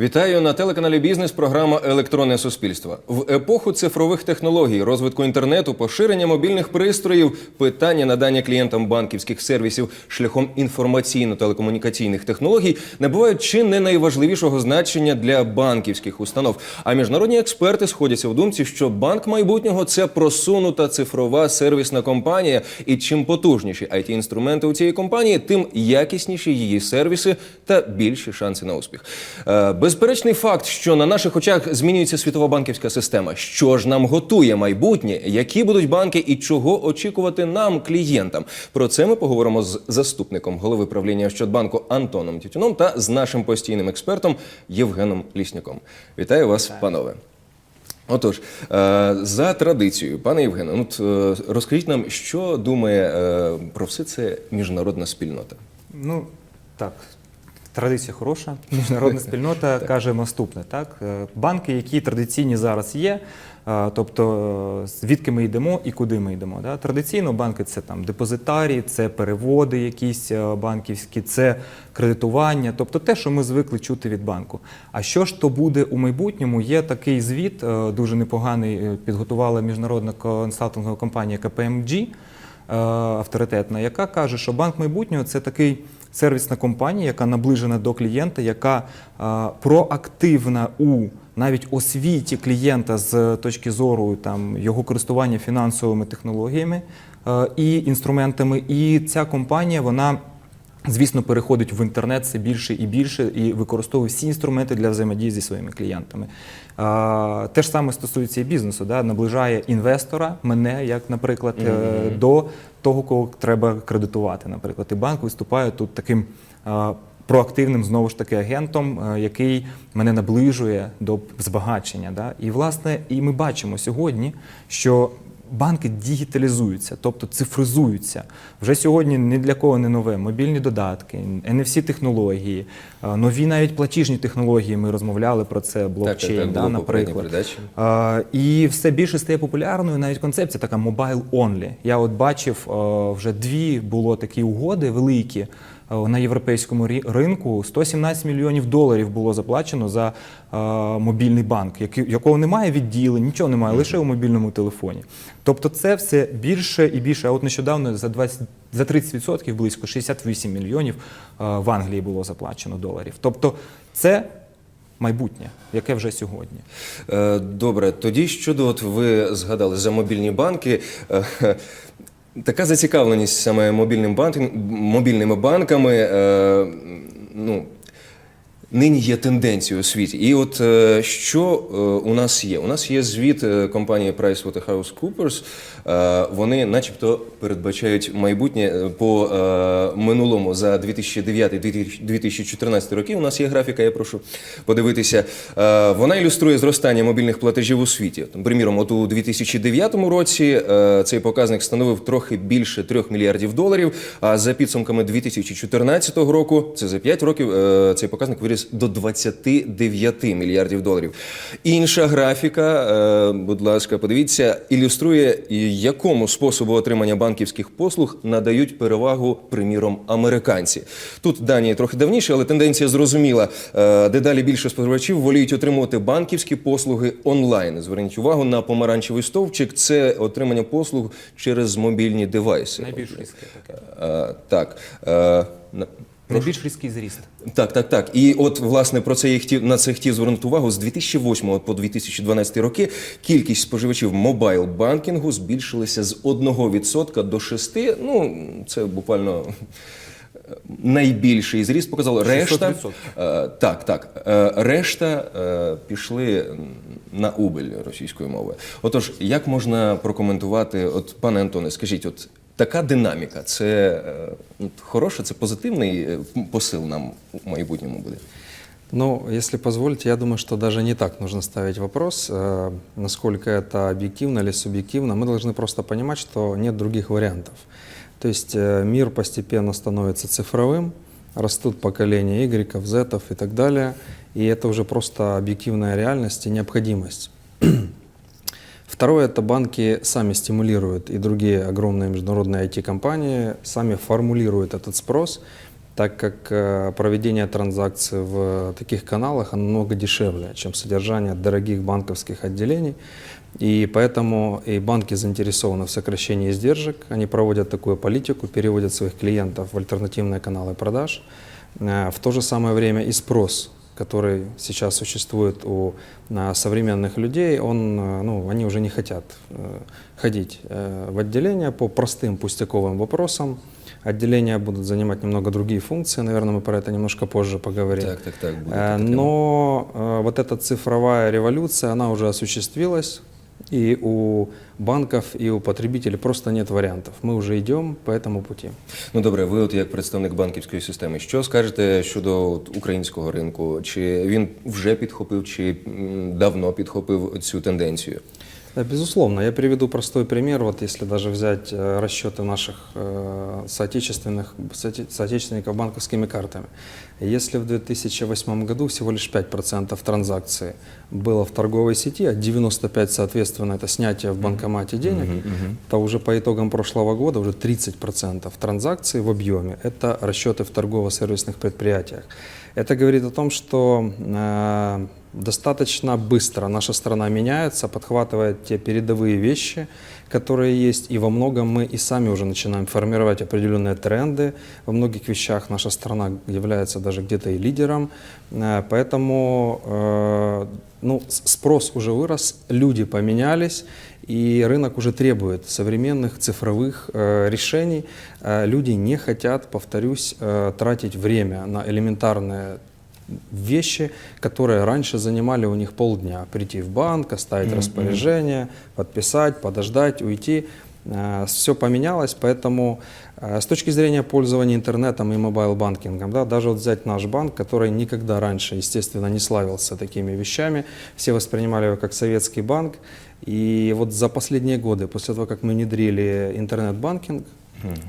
Вітаю на телеканалі Бізнес. Програма Електронне суспільство в епоху цифрових технологій, розвитку інтернету, поширення мобільних пристроїв, питання надання клієнтам банківських сервісів шляхом інформаційно-телекомунікаційних технологій набувають чи не найважливішого значення для банківських установ. А міжнародні експерти сходяться в думці, що банк майбутнього це просунута цифрова сервісна компанія, і чим потужніші it інструменти у цієї компанії, тим якісніші її сервіси та більші шанси на успіх. Безперечний факт, що на наших очах змінюється світова банківська система. Що ж нам готує майбутнє? Які будуть банки і чого очікувати нам, клієнтам? Про це ми поговоримо з заступником голови правління Ощадбанку Антоном Тютюном та з нашим постійним експертом Євгеном Лісняком. Вітаю вас, панове. Отож, е, за традицією, пане Євгене, ну, е, розкажіть нам, що думає е, про все це міжнародна спільнота? Ну так, традиція хороша. Міжнародна спільнота каже наступне: так Е, банки, які традиційні зараз є. е, Тобто, е, звідки ми йдемо і куди ми йдемо. Да? Традиційно банки це там депозитарі, це переводи якісь банківські, це кредитування, тобто те, що ми звикли чути від банку. А що ж то буде у майбутньому? Є такий звіт, дуже непоганий, підготувала міжнародна консалтингова компанія KPMG авторитетна, яка каже, що банк майбутнього це такий сервісна компанія, яка наближена до клієнта, яка е, проактивна у навіть освіті клієнта з точки зору там його користування фінансовими технологіями е, і інструментами. І ця компанія вона. Звісно, переходить в інтернет все більше і більше і використовує всі інструменти для взаємодії зі своїми клієнтами. Те ж саме стосується і бізнесу, да? наближає інвестора, мене, як, наприклад, е, до того, кого треба кредитувати. Наприклад, і банк виступає тут таким проактивним знову ж таки агентом, е, який мене наближує до збагачення. Да? І власне, і ми бачимо сьогодні, що банки дігіталізуються, тобто цифризуються. Вже сьогодні ні для кого не нове. Мобільні додатки, NFC технології, е, нові навіть платіжні технології. Ми розмовляли про це, блокчейн, так, да, було попередні наприклад. передачі. Е, І все більше стає популярною навіть концепція така mobile only. Я от бачив е, вже дві було такі угоди великі. Е, На європейському ринку 117 мільйонів доларів було заплачено за е, мобільний банк, якого немає відділень, нічого немає, лише у мобільному телефоні. Тобто це все більше і більше. А от нещодавно за 20, за 30% близько 68 мільйонів е, в Англії було заплачено доларів. Тобто це майбутнє, яке вже сьогодні. Добре, тоді щодо от ви згадали за мобільні банки. Така зацікавленість саме мобільним банком, мобільними банками. е, Ну, Нині є тенденцією у світі. І от е, що е, у нас є? У нас є звіт е, компанії PricewaterhouseCoopers. Вони, начебто, передбачають майбутнє по минулому за 2009-2014 роки. У нас є графіка, я прошу подивитися. Вона ілюструє зростання мобільних платежів у світі. Приміром, от у 2009 році цей показник становив трохи більше 3 мільярдів доларів. А за підсумками 2014 року, це за 5 років, цей показник виріс до 29 мільярдів доларів. Інша графіка, е, будь ласка, подивіться, ілюструє, якому способу отримання банківських послуг надають перевагу, приміром, американці. Тут дані трохи давніше, але тенденція зрозуміла. Е, Дедалі більше споживачів воліють отримувати банківські послуги онлайн. Зверніть увагу на помаранчевий стовпчик. Це отримання послуг через мобільні девайси. Найбільш різке таке. Е, Так. На- Найбільш різкий зріст. так, так, так. І от власне про це я хотів на це хотів звернути увагу. З 2008 по 2012 роки кількість споживачів мобайл банкінгу збільшилася з 1% до 6%. Ну це буквально. е, Найбільший зріст показало решта. 600%. Е, так, так. Е, решта пішли на убиль російською мовою. Отож, як можна прокоментувати, от пане Антоне, скажіть, от така динаміка, це е, от, хороше, це позитивний е, посил нам у майбутньому буде. Ну, если позволите, я думаю, что даже не так нужно ставить вопрос, э, насколько это объективно или субъективно. Мы должны просто понимать, что нет других вариантов. То есть э, мир постепенно становится цифровым, растут поколения Y, Z и так далее, и это уже просто объективная реальность и необходимость. Второе, это банки сами стимулируют, и другие огромные международные IT-компании сами формулируют этот спрос. так как э, проведение транзакций в таких каналах намного дешевле, чем содержание дорогих банковских отделений. И поэтому и банки заинтересованы в сокращении издержек. Они проводят такую политику, переводят своих клиентов в альтернативные каналы продаж. Э, В то же самое время и спрос который сейчас существует у а, современных людей, он, э, ну, они уже не хотят э, ходить э, в отделение по простым пустяковым вопросам. Отделения будут занимать немного другие функции, наверное, мы про это немножко позже поговорим. Так, так, так. буде Э, така тема. Но э, вот эта цифровая революция, она уже осуществилась, и у банков, и у потребителей просто нет варіантів. Ми вже йдемо по этому пути. Ну добре, ви от як представник банківської системи, що скажете щодо от, українського ринку? Чи він вже підхопив, чи давно підхопив цю тенденцію? Да, безусловно. Я приведу простой пример. Вот если даже взять э, расчеты наших э, соотечественных, соотече- соотечественников банковскими картами. Если в 2008 году всего лишь 5% транзакций было в торговой сети, а 95% соответственно это снятие в банкомате денег, то уже по итогам прошлого года уже 30% транзакций в объеме – это расчеты в торгово-сервисных предприятиях. Это говорит о том, что э, достаточно быстро наша страна меняется, подхватывает те передовые вещи, которые есть, и во многом мы и сами уже начинаем формировать определенные тренды. Во многих вещах наша страна является даже где-то и лидером, Э, поэтому э, ну, спрос уже вырос, люди поменялись, и рынок уже требует современных цифровых э, решений. Люди не хотят, повторюсь, тратить время на элементарные вещи, которые раньше занимали у них полдня. Прийти в банк, оставить распоряжение, подписать, подождать, уйти. Все поменялось, поэтому э, с точки зрения пользования интернетом и мобайл-банкингом, да, даже вот взять наш банк, который никогда раньше, естественно, не славился такими вещами, все воспринимали его как советский банк, и вот за последние годы, после того, как мы внедрили интернет-банкинг,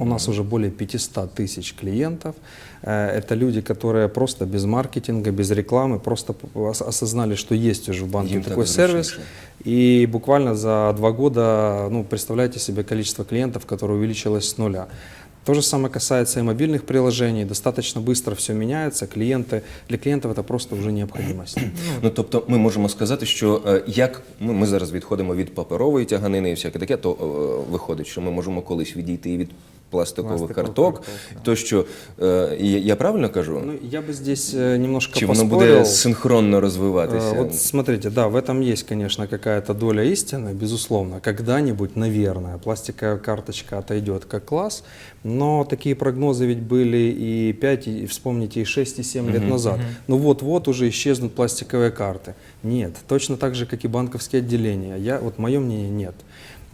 у нас уже более 500 тысяч клиентов. Э, Это люди, которые просто без маркетинга, без рекламы, просто п- ос- осознали, что есть уже в банке Им так такой сервис. зручніше. И буквально за два года, ну, представляете себе количество клиентов, которое увеличилось с нуля. То же самое касается и мобильных приложений. Достаточно быстро все меняется. Клиенты, для клиентов это просто уже необходимость. Ну тобто, ми можемо сказати, що е, як ми, ми зараз відходимо від паперової тяганини і всяке таке, то е, виходить, що ми можемо колись відійти і від пластикових Пластикових карток. карток, да. То що е, я, я правильно кажу? Ну, я бы здесь э, немножко Чи воно поспорил. буде синхронно розвиватися? Э, Вот смотрите, да, в этом есть, конечно, какая-то доля истины, безусловно. Когда-нибудь, наверное, пластиковая карточка отойдет как класс, но такие прогнозы ведь были и 5, и вспомните, и 6, и 7 лет назад. Ну вот-вот уже исчезнут пластиковые карты. Нет, точно так же, как и банковские отделения. Я, вот мое мнение, нет.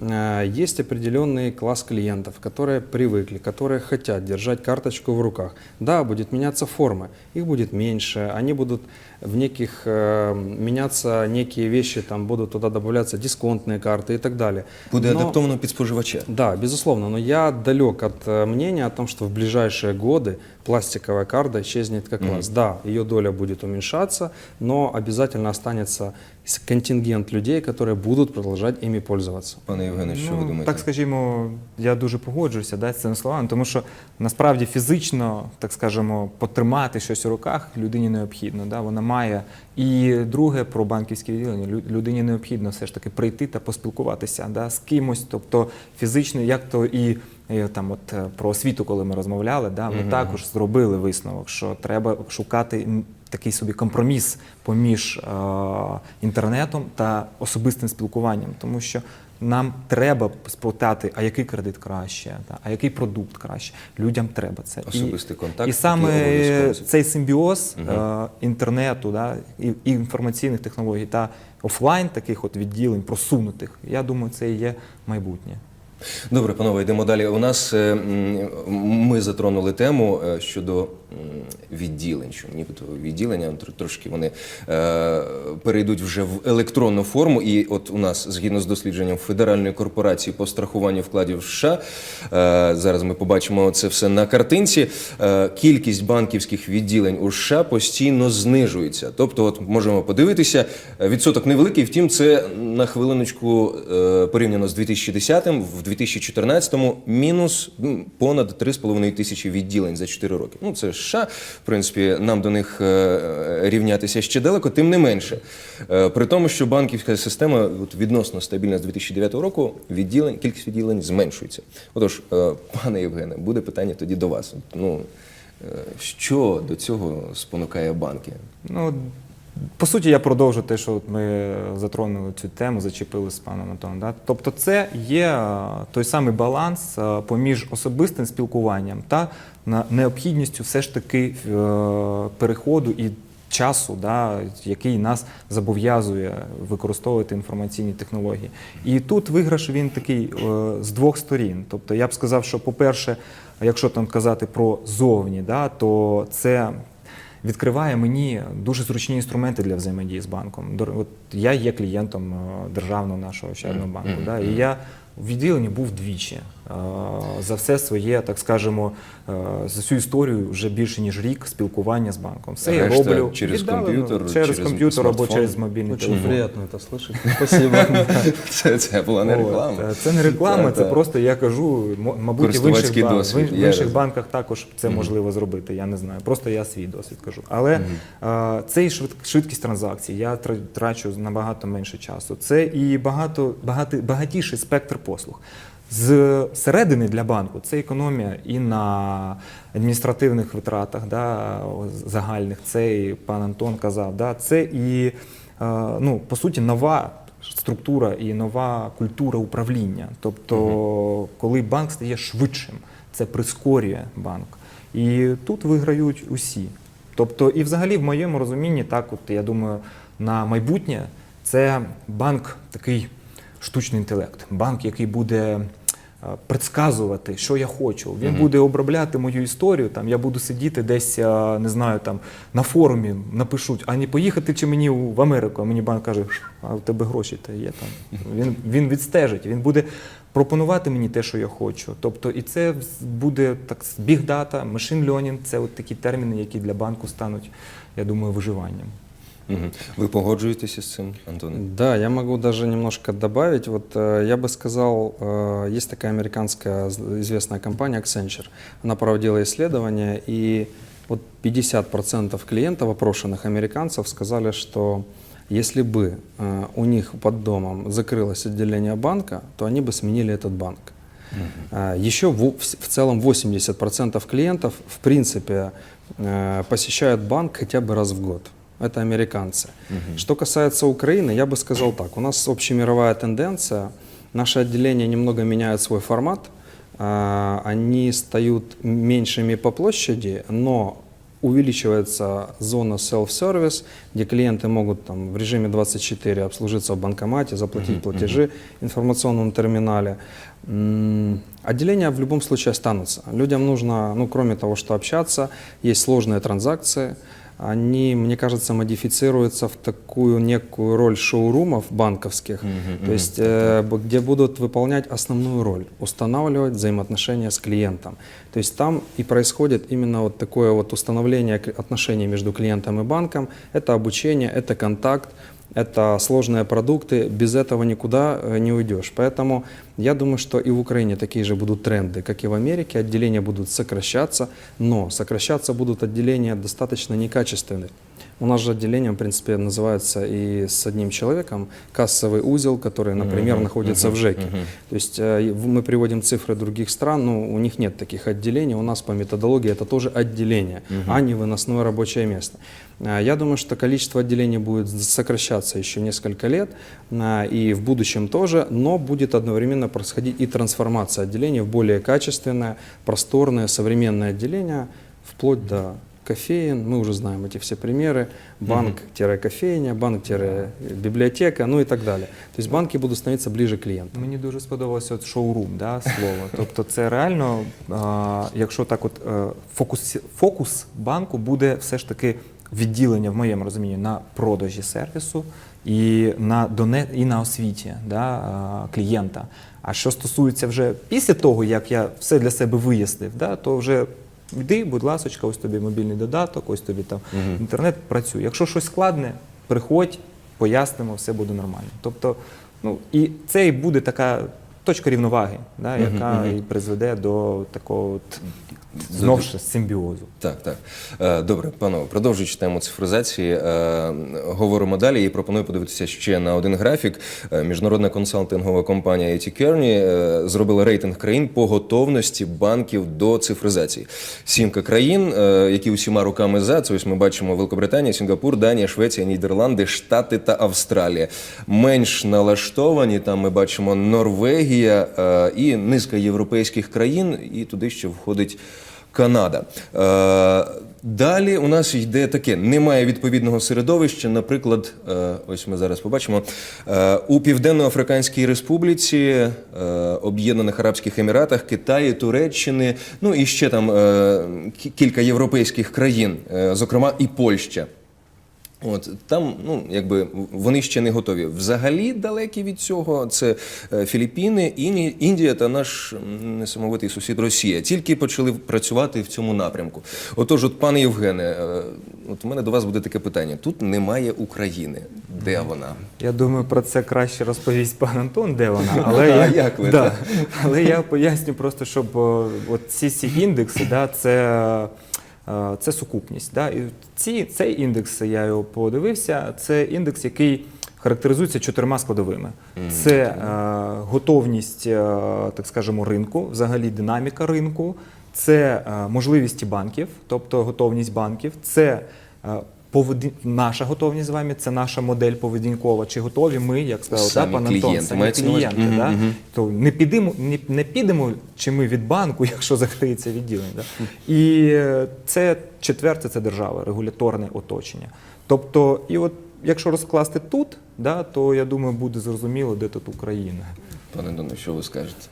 Э, Есть определенный класс клиентов, которые привыкли, которые хотят держать карточку в руках. Да, будет меняться форма, их будет меньше, они будут в неких, э, меняться некие вещи, там будут туда добавляться дисконтные карты и так далее. Буде Но- адаптовано під споживача. да, безусловно, но я далек от э, мнения о том, что в ближайшие годы пластиковая карта исчезнет как класс. Да, ее доля будет уменьшаться, но обязательно останется с- контингент людей, которые будут продолжать ими пользоваться. Пане Євгене, що ви Ну, думаєте? Так скажімо, я дуже погоджуюся да, з цими словами, тому що насправді фізично, так скажемо, потримати щось у руках людині необхідно. Да? Вона має. і друге про банківське відділення. Лю- Людині необхідно все ж таки прийти та поспілкуватися да, з кимось, тобто фізично, як то і. е, Там, от е, про освіту, коли ми розмовляли, да, ми також зробили висновок, що треба шукати такий собі компроміс поміж е, інтернетом та особистим спілкуванням, тому що нам треба спитати, а який кредит краще, а який продукт краще. Людям треба це. Особистий контакт І саме цей симбіоз е, інтернету, да, і, інформаційних технологій та офлайн таких от відділень, просунутих, я думаю, це і є майбутнє. Добре, панове, йдемо далі. У нас е, ми затронули тему щодо відділень, що нібито відділення тр- трошки вони е, перейдуть вже в електронну форму. І от у нас, згідно з дослідженням Федеральної корпорації по страхуванню вкладів США, е, зараз ми побачимо це все на картинці. е, Кількість банківських відділень у США постійно знижується. Тобто, от можемо подивитися, е, відсоток невеликий, втім, це на хвилиночку е, порівняно з 2010-м, в 2014-му мінус понад 3,5 тисячі відділень за 4 роки. Ну це США. В принципі, нам до них е, рівнятися ще далеко, тим не менше. Е, При тому, що банківська система відносно стабільна з 2009 року, відділень, кількість відділень зменшується. Отож, е, пане Євгене, буде питання тоді до вас. Ну, що до цього спонукає банки? Ну, по суті, я продовжу те, що ми затронули цю тему, зачепили з паном Антоном. Да? Тобто, це є е, той самий баланс е, поміж особистим спілкуванням та необхідністю все ж таки е, переходу і часу, да, який нас зобов'язує використовувати інформаційні технології. І тут виграш він такий з двох сторін. Тобто, я б сказав, що, по-перше, якщо там казати про зовні, да, то це відкриває мені дуже зручні інструменти для взаємодії з банком. От я є клієнтом е, державного нашого ощадного банку. Да, і я в відділенні був двічі. За все своє, так скажемо, е, за всю історію вже більше ніж рік спілкування з банком. Все я роблю через віддалено, комп'ютер, через, через комп'ютер або через мобільний телефон. приятно это слышать. Спасибо. Це, це була не реклама. е, Це не реклама, це просто я кажу, мабуть, і в інших, досвід, в інших банках також це можливо зробити. Я не знаю. Просто я свій досвід кажу. Але е, це і швидкість транзакцій. Я трачу набагато менше часу. Це і багато багати, багатіший спектр послуг. З середини для банку це економія і на адміністративних витратах, да, загальних. Це і пан Антон казав. Да, це і е, ну, по суті нова структура і нова культура управління. Тобто, коли банк стає швидшим, це прискорює банк. І тут виграють усі. Тобто, і взагалі, в моєму розумінні, так, от я думаю, на майбутнє це банк такий штучний інтелект, банк, який буде е, предсказувати, що я хочу. Він буде обробляти мою історію. Там я буду сидіти десь, е, не знаю, там на форумі напишуть, а не поїхати чи мені в Америку. А мені банк каже, а у тебе гроші то є там. Він, він відстежить, він буде пропонувати мені те, що я хочу. Тобто, і це буде так біг дата, машин learning – це от такі терміни, які для банку стануть, я думаю, виживанням. Мгм. Ви погоджуєтеся з цим, Антоне? Да, я могу даже немножко добавить. Вот э, я бы сказал, э, есть такая американская известная компания Accenture. Она проводила исследование, и вот 50% клиентов, опрошенных американцев, сказали, что если бы э, у них под домом закрылось отделение банка, то они бы сменили этот банк. А, Еще в, в- целом 80% клиентов, в принципе, посещают банк хотя бы раз в год. Это американцы. Что касается Украины, я бы сказал так. У нас общемировая тенденция. Наши отделения немного меняют свой формат. А, Они стают меньшими по площади, но увеличивается зона self-service, где клиенты могут там, в режиме 24 обслужиться в банкомате, заплатить платежи в информационном терминале. Отделения в любом случае останутся. Людям нужно, ну, кроме того, что общаться, есть сложные транзакции. Они, мне кажется, модифицируются в такую некую роль шоурумов банковских, то есть э, где будут выполнять основную роль, устанавливать взаимоотношения с клиентом. То есть там и происходит именно вот такое вот установление отношений между клиентом и банком. Это обучение, это контакт, это сложные продукты, без этого никуда э, не уйдешь. Поэтому я думаю, что и в Украине такие же будут тренды, как и в Америке. Отделения будут сокращаться, но сокращаться будут отделения достаточно некачественные. У нас же отделение, в принципе, называется и с одним человеком кассовый узел, который, например, находится в ЖЭКе. То есть э, мы приводим цифры других стран, но у них нет таких отделений. У нас по методологии это тоже отделение, а не выносное рабочее место. А, Я думаю, что количество отделений будет сокращаться еще несколько лет, а, и в будущем тоже, но будет одновременно происходить и трансформация отделений в более качественное, просторное, современное отделение, вплоть до кофеин, мы уже знаем эти все примеры, банк-кофейня, банк-библиотека, ну и так далее. То есть банки будут становиться ближе к клиенту. Мені дуже сподобалося от шоурум, да, слово. Тобто, це реально, а, якщо так, от е, фокус, фокус банку буде все ж таки відділення, в моєму розумінні, на продажі сервісу і на доне, і на освіті да, клієнта. А що стосується вже після того, як я все для себе вияснив, да, то вже йди, будь ласка, ось тобі мобільний додаток, ось тобі там інтернет працює. Якщо щось складне, приходь, пояснимо, все буде нормально. Тобто, ну і це і буде така точка рівноваги, да, яка і призведе до такого от, знову ж симбіозу. Так, так. Е, Добре, панове, продовжуючи тему цифризації, е, говоримо далі і пропоную подивитися ще на один графік. Е, Міжнародна консалтингова компанія IT Kearney зробила рейтинг країн по готовності банків до цифризації. Сімка країн, які усіма руками за, це ось ми бачимо Великобританія, Сінгапур, Данія, Швеція, Нідерланди, Штати та Австралія. Менш налаштовані, там ми бачимо Норвегія е, і низка європейських країн, і туди ще входить Канада. Е, далі у нас йде таке: немає відповідного середовища. Наприклад, е, ось ми зараз побачимо у Південно-Африканській Республіці, Об'єднаних Арабських Еміратах, Китаї, Туреччини, ну і ще там кілька європейських країн, зокрема і Польща. От там, ну якби вони ще не готові. Взагалі далекі від цього. Це е, Філіппіни, Індія та наш несамовитий сусід Росія. Тільки почали працювати в цьому напрямку. Отож, от пане Євгене, е, от у мене до вас буде таке питання: тут немає України. Де вона? Я думаю, про це краще розповість пан Антон, де вона. Але, я, як ви, да, але я поясню просто, щоб от ці всі індекси, да, це, це сукупність. Да. І ці, цей індекс, я його подивився, це індекс, який характеризується чотирма складовими. Це е, готовність, е, так скажемо, ринку, взагалі динаміка ринку, це е, можливість банків, тобто готовність банків, це поведін... наша готовність з вами, це наша модель поведінкова. Чи готові ми, як сказав Самі да, пан Антон, клієнти, самі мається на увазі? клієнти. Мгм, да? мгм. То не підемо, не, не підемо чи ми від банку, якщо закриється відділення. Да? І е, це четверте, це держава, регуляторне оточення. Тобто, і от якщо розкласти тут, да, то я думаю, буде зрозуміло, де тут Україна. Пане Дону, що ви скажете?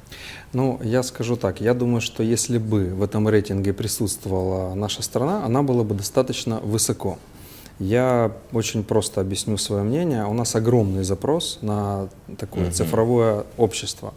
Ну, я скажу так, я думаю, что если бы в этом рейтинге присутствовала наша страна, она была бы достаточно высоко. Я очень просто объясню свое мнение. У нас огромный запрос на такое цифровое общество.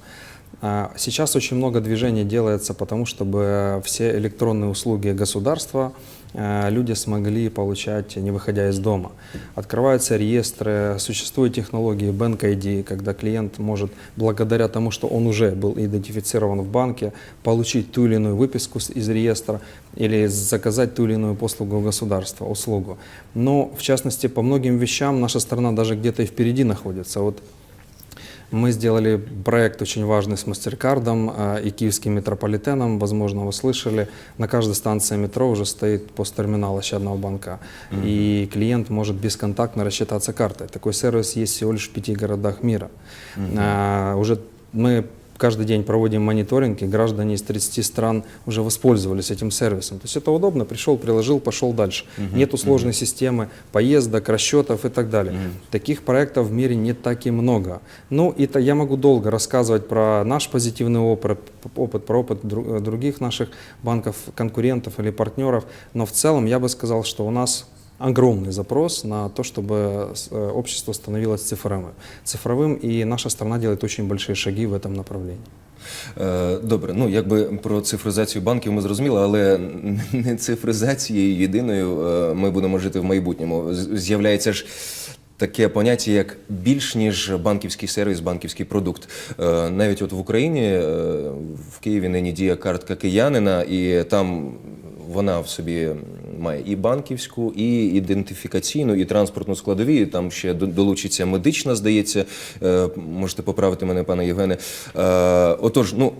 А, Сейчас очень много движений делается потому, чтобы все электронные услуги государства э, люди смогли получать, не выходя из дома. Открываются реестры, существуют технологии Bank ID, когда клиент может, благодаря тому, что он уже был идентифицирован в банке, получить ту или иную выписку из реестра или заказать ту или иную послугу государства, услугу. Но, в частности, по многим вещам наша страна даже где-то и впереди находится. Вот мы сделали проект очень важный с Мастеркардом э, и киевским метрополитеном. Возможно, вы слышали, на каждой станции метро уже стоит посттерминал Ощадного банка. И клиент может бесконтактно рассчитаться картой. Такой сервис есть всего лишь в пяти городах мира. А, Уже мы каждый день проводим мониторинг, и граждане из 30 стран уже воспользовались этим сервисом. То есть это удобно, пришел, приложил, пошел дальше. Нету сложной системы поездок, расчетов и так далее. Таких проектов в мире не так и много. Ну, это я могу долго рассказывать про наш позитивный опыт, опыт про опыт дру- других наших банков, конкурентов или партнеров, но в целом я бы сказал, что у нас огромный запрос на то, чтобы с- э, общество становилось цифровым. Цифровым, и наша страна делает очень большие шаги в этом направлении. Е, Добре, ну якби про цифризацію банків ми зрозуміли, але не цифризацією єдиною е, ми будемо жити в майбутньому. З- З'являється ж. Таке поняття, як більш ніж банківський сервіс, банківський продукт. Е, Навіть от в Україні е, в Києві нині діє картка киянина, і там вона в собі має і банківську, і ідентифікаційну, і транспортну складові. І Там ще долучиться медична, здається. Е, Можете поправити мене, пане Євгене. Е, Отож, ну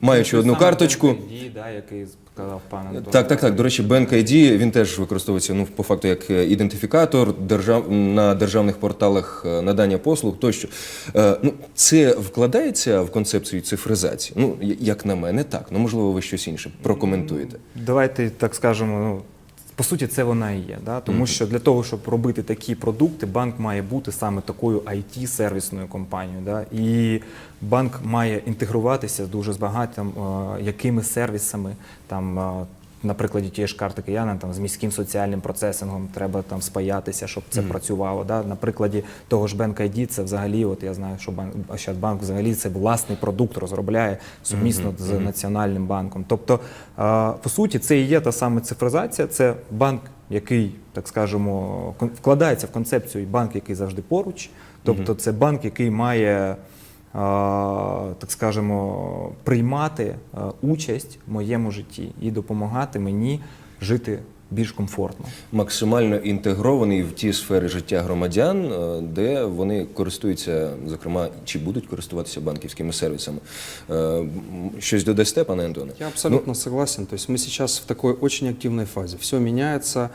маючи одну карточку. Да, який сказав пан Антон. Так, так, так. До речі, Bank ID, він теж використовується ну, по факту як е, ідентифікатор держав... на державних порталах е, надання послуг тощо. Е, ну, це вкладається в концепцію цифризації? Ну, як на мене, так. Ну, можливо, ви щось інше прокоментуєте. Давайте так скажемо. Ну, по суті, це вона і є. Да? Тому що для того, щоб робити такі продукти, банк має бути саме такою IT-сервісною компанією. Да? І банк має інтегруватися дуже з багатим е, якими сервісами там. На прикладі тієї ж карти кияна, там з міським соціальним процесингом треба там спаятися, щоб це працювало. Да? На прикладі того ж Bank ID, це взагалі, от я знаю, що банк Ощадбанк взагалі це власний продукт розробляє сумісно з національним банком. Тобто, а, по суті, це і є та саме цифризація. Це банк, який, так скажемо, вкладається в концепцію і банк, який завжди поруч. Тобто, це банк, який має так скажемо, приймати участь в моєму житті і допомагати мені жити більш комфортно. максимально інтегрований в ті сфери життя громадян, е, де вони користуються, зокрема, чи будуть користуватися банківськими сервісами. Е, м, Щось додасте, пане Антоне? Я абсолютно согласен. То есть мы сейчас в такой очень активной фазе. Все меняется.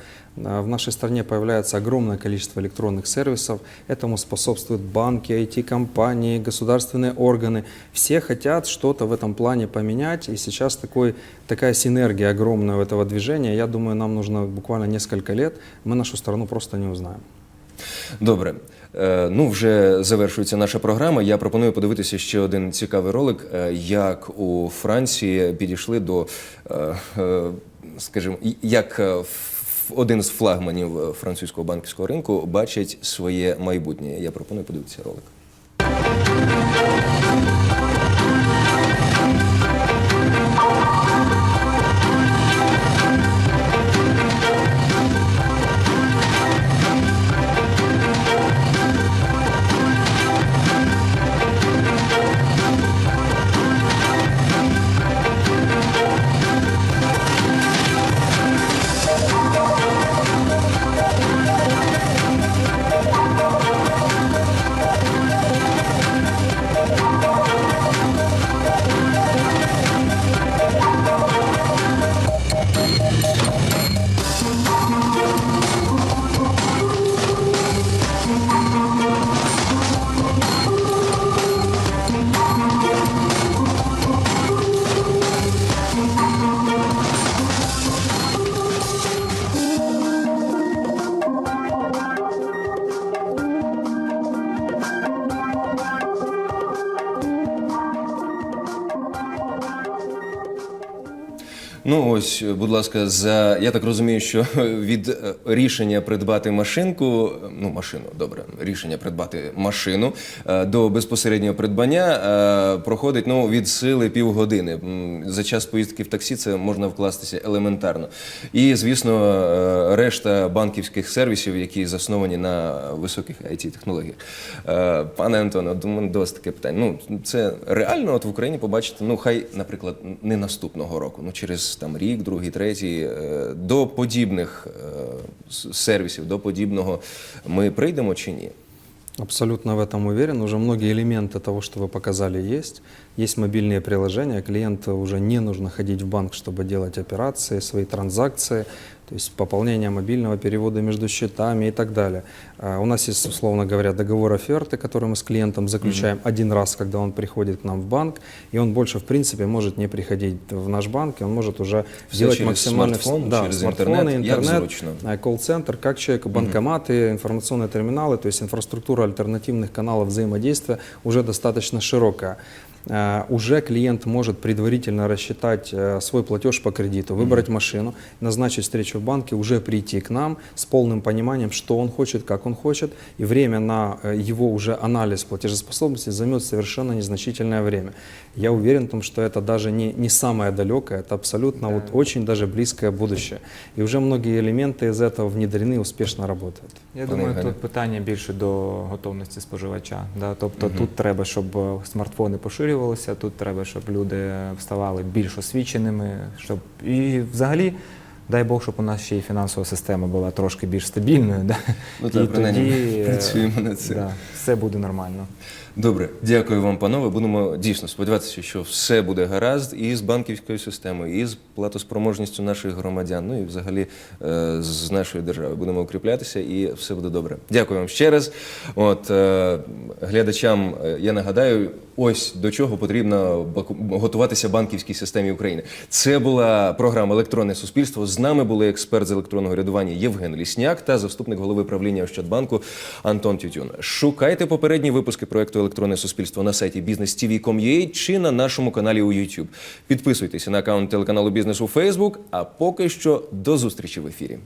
А, В нашей стране появляется огромное количество электронных сервисов. Этому способствуют банки, IT-компании, государственные органы. Все хотят что-то в этом плане поменять. И сейчас такой, такая синергия огромная у этого движения. Я думаю, нам нужно буквально несколько лет. Мы нашу страну просто не узнаем. Добре. Е, Ну, вже завершується наша програма. Я пропоную подивитися ще один цікавий ролик, е, як у Франції підійшли до, е, е, скажімо, як один з флагманів французького банківського ринку бачить своє майбутнє. Я пропоную подивитися ролик. Ось, будь ласка, за я так розумію, що від е, рішення придбати машинку, ну машину, добре, рішення придбати машину е, до безпосереднього придбання е, проходить ну від сили півгодини. За час поїздки в таксі це можна вкластися елементарно. І звісно, решта банківських сервісів, які засновані на високих it технологіях Пане Антоне, от у мене до вас таке питання. Ну це реально от в Україні побачити, ну хай, наприклад, не наступного року, ну через там рік, другий, третій, е, до подібних е, с- сервісів, до подібного ми прийдемо чи ні? Абсолютно в этом уверен. Уже многие элементы того, что вы показали, есть. Есть мобильные приложения. Клиенту уже не нужно ходить в банк, чтобы делать операции, свои транзакции, то есть пополнение мобильного, переводы между счетами и так далее. А, У нас есть, условно говоря, договор оферты, который мы с клиентом заключаем один раз, когда он приходит к нам в банк, и он больше, в принципе, может не приходить в наш банк, и он может уже Всё делать через максимально... смартфон, да, через смартфоны, интернет, як интернет, зручно. а, колл-центр, как человек, банкоматы, информационные терминалы, то есть инфраструктура альтернативных каналов взаимодействия уже достаточно широкая. Э, Уже клиент может предварительно рассчитать э, свой платеж по кредиту, выбрать машину, назначить встречу в банке, уже прийти к нам с полным пониманием, что он хочет, как он хочет, и время на э, его уже анализ платежеспособности займет совершенно незначительное время. Я уверен в том, что это даже не, не самое далекое, это абсолютно вот очень даже близкое будущее. И уже многие элементы из этого внедрены и успешно работают. Я Пане думаю, Євгене. тут питання більше до готовності споживача. Да? Тобто тут треба, щоб е, смартфони поширювалися, тут треба, щоб люди ставали більш освіченими, щоб і взагалі. Дай Бог, щоб у нас ще й фінансова система була трошки більш стабільною. Да? Ну, так, і принаймні, тоді е, працюємо над цим. Да, все буде нормально. Добре, дякую вам, панове. Будемо дійсно сподіватися, що все буде гаразд і з банківською системою, і з платоспроможністю наших громадян, ну і взагалі е, з нашої держави. Будемо укріплятися і все буде добре. Дякую вам ще раз. От е, глядачам е, я нагадаю, ось до чого потрібно готуватися банківській системі України. Це була програма Електронне суспільство. З нами були експерт з електронного рядування Євген Лісняк та заступник голови правління Ощадбанку Антон Тютюн. Шукайте попередні випуски проекту електронне суспільство на сайті business.tv.com.ua чи на нашому каналі у YouTube. Підписуйтеся на аккаунт телеканалу Бізнес у Facebook. А поки що до зустрічі в ефірі.